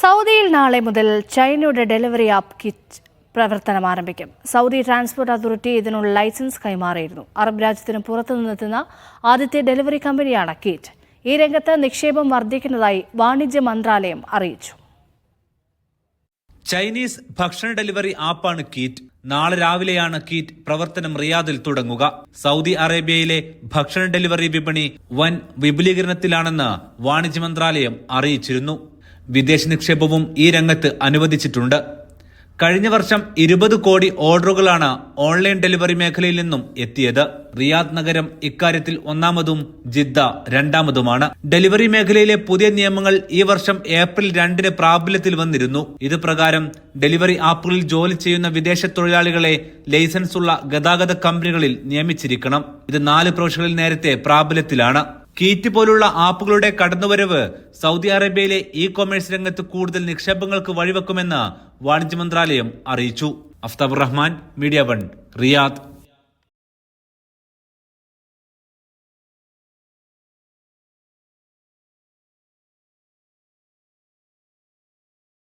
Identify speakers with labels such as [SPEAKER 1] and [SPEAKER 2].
[SPEAKER 1] സൗദിയിൽ നാളെ മുതൽ ചൈനയുടെ ഡെലിവറി ആപ്പ് കിറ്റ് പ്രവർത്തനം ആരംഭിക്കും. സൗദി ട്രാൻസ്പോർട്ട് അതോറിറ്റി ഇതിനുള്ള ലൈസൻസ് കൈമാറിയിരുന്നു. അറബ് രാജ്യത്തിന് പുറത്തുനിന്നെത്തുന്ന ആദ്യത്തെ ഡെലിവറി കമ്പനിയാണ് കിറ്റ്. ഈ രംഗത്ത് നിക്ഷേപം വർദ്ധിക്കുന്നതായി വാണിജ്യ മന്ത്രാലയം അറിയിച്ചു.
[SPEAKER 2] ചൈനീസ് ഭക്ഷണ ഡെലിവറി ആപ്പാണ് കീറ്റ്. നാളെ രാവിലെയാണ് കീറ്റ് പ്രവർത്തനം റിയാദിൽ തുടങ്ങുക. സൗദി അറേബ്യയിലെ ഭക്ഷണ ഡെലിവറി വിപണി വൻ വിപുലീകരണത്തിലാണെന്ന് വാണിജ്യ മന്ത്രാലയം അറിയിച്ചിരുന്നു. വിദേശ നിക്ഷേപവും ഈ രംഗത്ത് അനുവദിച്ചിട്ടുണ്ട്. കഴിഞ്ഞ വർഷം ഇരുപത് കോടി ഓർഡറുകളാണ് ഓൺലൈൻ ഡെലിവറി മേഖലയിൽ നിന്നും എത്തിയത്. റിയാദ് നഗരം ഇക്കാര്യത്തിൽ ഒന്നാമതും ജിദ്ദ രണ്ടാമതുമാണ്. ഡെലിവറി മേഖലയിലെ പുതിയ നിയമങ്ങൾ ഈ വർഷം ഏപ്രിൽ രണ്ടിന് പ്രാബല്യത്തിൽ വന്നിരുന്നു. ഇത് പ്രകാരം ഡെലിവറി ആപ്പുകളിൽ ജോലി ചെയ്യുന്ന വിദേശ തൊഴിലാളികളെ ലൈസൻസ് ഉള്ള ഗതാഗത കമ്പനികളിൽ നിയമിച്ചിരിക്കണം. ഇത് നാല് പ്രൊഫഷനുകളിൽ നേരത്തെ പ്രാബല്യത്തിലാണ്. കീറ്റ് പോലുള്ള ആപ്പുകളുടെ കടന്നുവരവ് സൗദി അറേബ്യയിലെ ഇ കൊമേഴ്സ് രംഗത്ത് കൂടുതൽ നിക്ഷേപങ്ങൾക്ക് വഴിവെക്കുമെന്ന് വാണിജ്യ മന്ത്രാലയം അറിയിച്ചു. Aftab Rahman media one Riyadh.